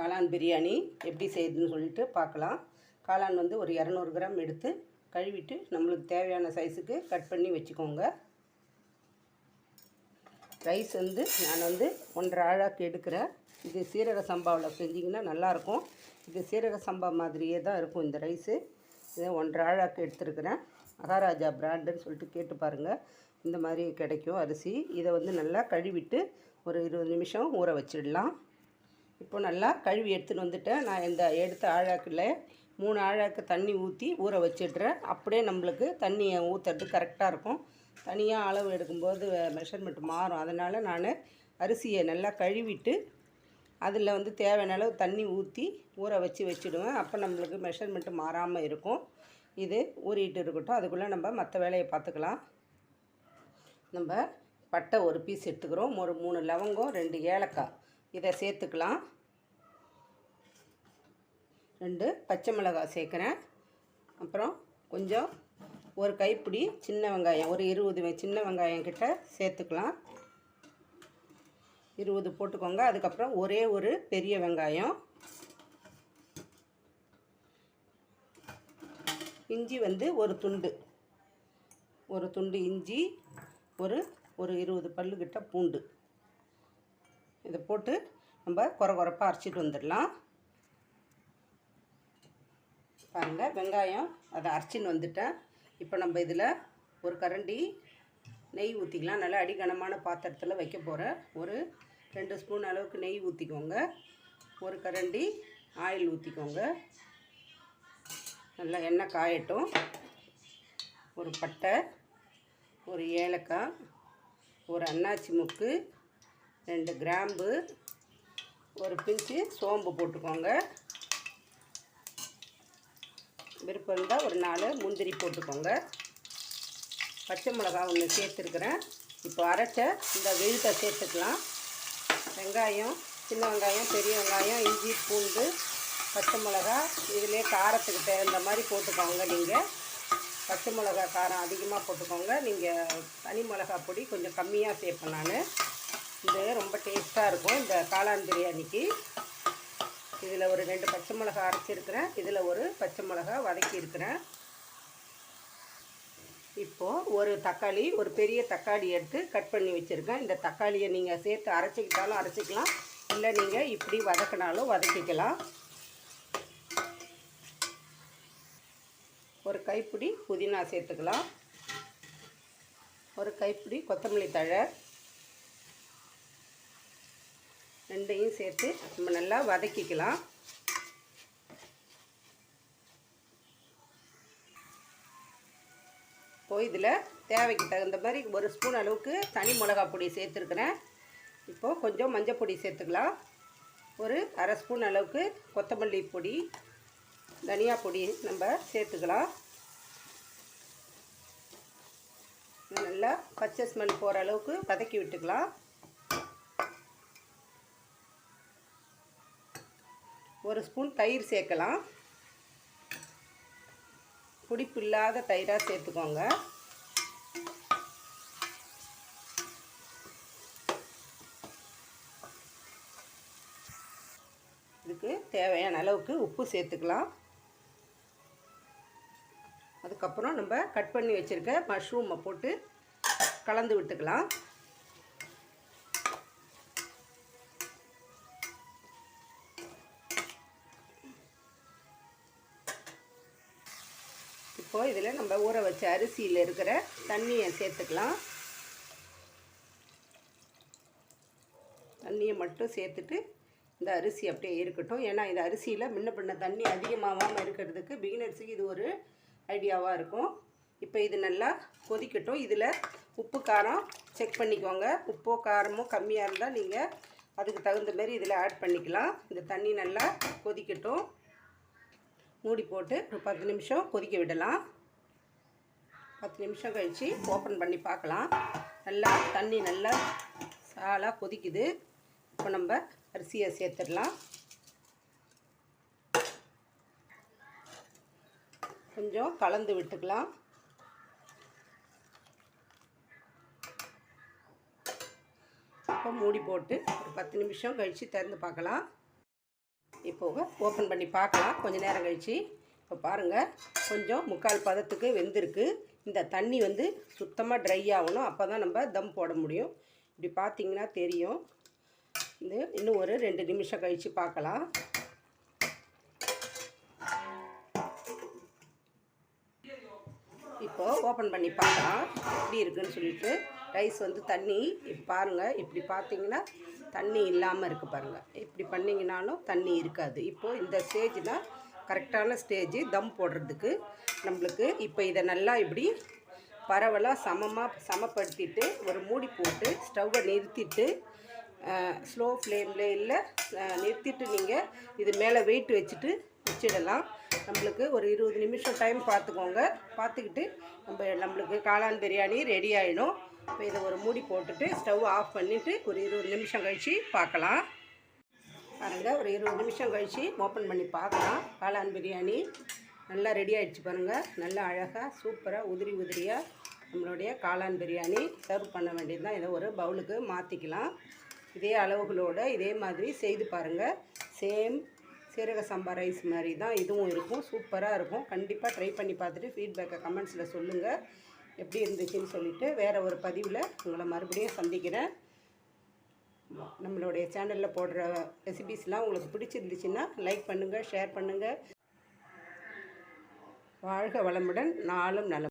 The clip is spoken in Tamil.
காளான் பிரியாணி எப்படி செய்யுதுன்னு சொல்லிட்டு பார்க்கலாம். காளான் வந்து ஒரு இரநூறு கிராம் எடுத்து கழுவிட்டு நம்மளுக்கு தேவையான சைஸுக்கு கட் பண்ணி வச்சுக்கோங்க. ரைஸ் வந்து நான் வந்து ஒன்றரை ஆழாக்கு எடுக்கிறேன் இது சீரக சம்பாவில் செஞ்சிங்கன்னா நல்லாயிருக்கும். இது சீரக சம்பா மாதிரியே தான் இருக்கும் இந்த ரைஸு இதை ஒன்றரை ஆழாக்கு எடுத்துருக்கிறேன். மகாராஜா பிராண்டுன்னு சொல்லிட்டு கேட்டு பாருங்கள் இந்த மாதிரி கிடைக்கும் அரிசி. இதை வந்து நல்லா கழுவிட்டு ஒரு இருபது நிமிஷம் ஊற வச்சிடலாம். இப்போ நல்லா கழுவி எடுத்துன்னு வந்துட்டேன். நான் இந்த எடுத்த ஆழாக்கில் மூணு ஆழாக்கு தண்ணி ஊற்றி ஊற வச்சிடுறேன். அப்படியே நம்மளுக்கு தண்ணியை ஊற்றுறது கரெக்டாக இருக்கும். தனியாக அளவு எடுக்கும்போது மெஷர்மெண்ட் மாறும். அதனால் நான் அரிசியை நல்லா கழுவிட்டு அதில் வந்து தேவையான அளவு தண்ணி ஊற்றி ஊற வச்சு வச்சுடுவேன். அப்போ நம்மளுக்கு மெஷர்மெண்ட்டு மாறாமல் இருக்கும். இது ஊறிட்டு இருக்கட்டும். அதுக்குள்ளே நம்ம மற்ற வேலையை பார்த்துக்கலாம். நம்ம பட்டை ஒரு பீஸ் எடுத்துக்கிறோம். ஒரு மூணு லவங்கம் ரெண்டு ஏலக்காய். இதை சேர்த்துக்கலாம். ரெண்டு பச்சை மிளகாய் சேர்க்குறேன். அப்புறம் கொஞ்சம் ஒரு கைப்பிடி சின்ன வெங்காயம் ஒரு இருபது சின்ன வெங்காயம் கிட்ட சேர்த்துக்கலாம். இருபது போட்டுக்கோங்க. அதுக்கப்புறம் ஒரே ஒரு பெரிய வெங்காயம். இஞ்சி வந்து ஒரு துண்டு. ஒரு துண்டு இஞ்சி ஒரு ஒரு இருபது பல்லுக்கிட்ட பூண்டு. இதை போட்டு நம்ம குறை குறைப்பாக அரைச்சிட்டு வந்துடலாம். பாருங்கள் வெங்காயம் அதை அரைச்சின்னு வந்துட்டேன். இப்போ நம்ம இதில் ஒரு கரண்டி நெய் ஊற்றிக்கலாம் நல்லா அடிகனமான பாத்திரத்தில் வைக்க போகிறேன் ஒரு ரெண்டு ஸ்பூன் அளவுக்கு நெய் ஊற்றிக்கோங்க ஒரு கரண்டி ஆயில் ஊற்றிக்கோங்க நல்லா எண்ணெய் காயட்டும். ஒரு பட்டை ஒரு ஏலக்காய் ஒரு அன்னாச்சி முக்கு ரெண்டு கிராம்பு ஒரு பிஞ்சு சோம்பு போட்டுக்கோங்க. விருப்பம் இருந்தால் ஒரு நாலு முந்திரி போட்டுக்கோங்க. பச்சை மிளகா ஒன்று சேர்த்துருக்குறேன். இப்போ அரைச்ச இந்த விழுத்தை சேர்த்துக்கலாம். வெங்காயம் சின்ன வெங்காயம் பெரிய வெங்காயம் இஞ்சி பூண்டு பச்சை மிளகா இதிலே காரத்துக்கு தகுந்த மாதிரி போட்டுக்கோங்க நீங்கள் பச்சை மிளகா காரம் அதிகமாக போட்டுக்கோங்க. நீங்கள் தனி மிளகா பொடி கொஞ்சம் கம்மியாக சேர்ப்பேன் நான். இது ரொம்ப டேஸ்ட்டாக இருக்கும் இந்த காளான் பிரியாணிக்கு. இதில் ஒரு ரெண்டு பச்சை மிளகா அரைச்சிருக்கிறேன். இதில் ஒரு பச்சை மிளகா வதக்கியிருக்கிறேன். இப்போது ஒரு தக்காளி ஒரு பெரிய தக்காளி எடுத்து கட் பண்ணி வச்சுருக்கேன். இந்த தக்காளியை நீங்கள் சேர்த்து அரைச்சிக்கிட்டாலும் அரைச்சிக்கலாம். இல்லை நீங்கள் இப்படி வதக்கினாலும் வதக்கிக்கலாம். ஒரு கைப்பிடி புதினா சேர்த்துக்கலாம். ஒரு கைப்பிடி கொத்தமல்லி தழை. ரெண்டையும் சேர்த்து நம்ம நல்லா வதக்கிக்கலாம். இப்போ இதில் தேவைக்கு தகுந்த மாதிரி ஒரு ஸ்பூன் அளவுக்கு தனி மிளகா பொடி சேர்த்துருக்குறேன். இப்போது கொஞ்சம் மஞ்சள் பொடி சேர்த்துக்கலாம். ஒரு அரை ஸ்பூன் அளவுக்கு கொத்தமல்லி பொடி தனியா பொடி நம்ம சேர்த்துக்கலாம். நல்லா பச்சை ஸ்மெல் போகிற அளவுக்கு வதக்கி விட்டுக்கலாம். ஒரு ஸ்பூன் தயிர் சேர்க்கலாம். புடிப்பு இல்லாத தயிராக சேர்த்துக்கோங்க. இதுக்கு தேவையான அளவுக்கு உப்பு சேர்த்துக்கலாம். அதுக்கப்புறம் நம்ம கட் பண்ணி வச்சுருக்க மஷ்ரூமை போட்டு கலந்து விட்டுக்கலாம். இப்போ இதில் நம்ம ஊற வச்ச அரிசியில் இருக்கிற தண்ணியை சேர்த்துக்கலாம். தண்ணியை மட்டும் சேர்த்துட்டு இந்த அரிசி அப்படியே இருக்கட்டும். ஏன்னா இந்த அரிசியில் முன்ன பின்ன தண்ணி அதிகமாகாமல் இருக்கிறதுக்கு பிகினர்ஸுக்கு இது ஒரு ஐடியாவாக இருக்கும். இப்போ இது நல்லா கொதிக்கட்டும். இதில் உப்பு காரம் செக் பண்ணிக்கோங்க. உப்போ காரமோ கம்மியாக இருந்தால் நீங்கள் அதுக்கு தகுந்த மாதிரி இதில் ஆட் பண்ணிக்கலாம். இந்த தண்ணி நல்லா கொதிக்கட்டும். மூடி போட்டு ஒரு பத்து நிமிஷம் கொதிக்க விடலாம். பத்து நிமிஷம் கழித்து ஓப்பன் பண்ணி பார்க்கலாம். நல்லா தண்ணி நல்லா சாலாக கொதிக்குது. இப்போ நம்ம அரிசியை சேர்த்துடலாம். கொஞ்சம் கலந்து விட்டுக்கலாம். இப்போ மூடி போட்டு ஒரு பத்து நிமிஷம் கழித்து திறந்து பார்க்கலாம். இப்போ ஓப்பன் பண்ணி பார்க்கலாம். கொஞ்சம் நேரம் கழித்து இப்போ பாருங்கள் கொஞ்சம் முக்கால் பதத்துக்கு வெந்திருக்கு. இந்த தண்ணி வந்து சுத்தமாக ட்ரை ஆகணும். அப்போ தான் நம்ம தம் போட முடியும். இப்படி பார்த்தீங்கன்னா தெரியும். இது இன்னும் ஒரு ரெண்டு நிமிஷம் கழித்து பார்க்கலாம். இப்போது ஓப்பன் பண்ணி பார்க்கலாம். எப்படி இருக்குன்னு சொல்லிட்டு. ரைஸ் வந்து தண்ணி இப்போ பாருங்கள் இப்படி பார்த்தீங்கன்னா தண்ணி இல்லாமல் இருக்குது பாருங்கள் இப்படி பண்ணிங்கனாலும் தண்ணி இருக்காது. இப்போது இந்த ஸ்டேஜ் தான் கரெக்டான ஸ்டேஜ் தம் போடுறதுக்கு நம்மளுக்கு இப்போ இதை நல்லா இப்படி பரவலாக சமமாக சமப்படுத்திட்டு ஒரு மூடி போட்டு ஸ்டவ்வை நிறுத்திட்டு ஸ்லோ ஃப்ளேமில் இல்லை நிறுத்திட்டு நீங்கள் இது மேலே வெயிட் வச்சுட்டு வச்சிடலாம். நம்மளுக்கு ஒரு இருபது நிமிஷம் டைம் பார்த்துக்கோங்க பார்த்துக்கிட்டு நம்ம நம்மளுக்கு காளான் பிரியாணி ரெடி ஆகிடும் இப்போ இதை ஒரு மூடி போட்டுட்டு ஸ்டவ் ஆஃப் பண்ணிவிட்டு ஒரு இருபது நிமிஷம் கழித்து பார்க்கலாம். பாருங்கள் ஒரு இருபது நிமிஷம் கழித்து ஓப்பன் பண்ணி பார்க்கலாம். காளான் பிரியாணி நல்லா ரெடி ஆகிடுச்சு பாருங்கள் நல்லா அழகாக சூப்பராக உதிரி உதிரியாக நம்மளுடைய காளான் பிரியாணி சர்வ் பண்ண வேண்டியது தான். இதை ஒரு பவுலுக்கு மாற்றிக்கலாம் இதே அளவுகளோடு இதே மாதிரி செய்து பாருங்கள் சேம் சீரக சம்பா ரைஸ் மாதிரி தான் இதுவும் இருக்கும். சூப்பராக இருக்கும். கண்டிப்பாக ட்ரை பண்ணி பார்த்துட்டு ஃபீட்பேக்கை கமெண்ட்ஸில் சொல்லுங்கள் எப்படி இருந்துச்சுன்னு சொல்லிவிட்டு வேறு ஒரு பதிவில் உங்களை மறுபடியும் சந்திக்கிறேன். நம்மளுடைய சேனலில் போடுற ரெசிபீஸ்லாம் உங்களுக்கு பிடிச்சிருந்துச்சுன்னா லைக் பண்ணுங்கள் ஷேர் பண்ணுங்கள் வாழ்க வளமுடன் நாளும் நலம்.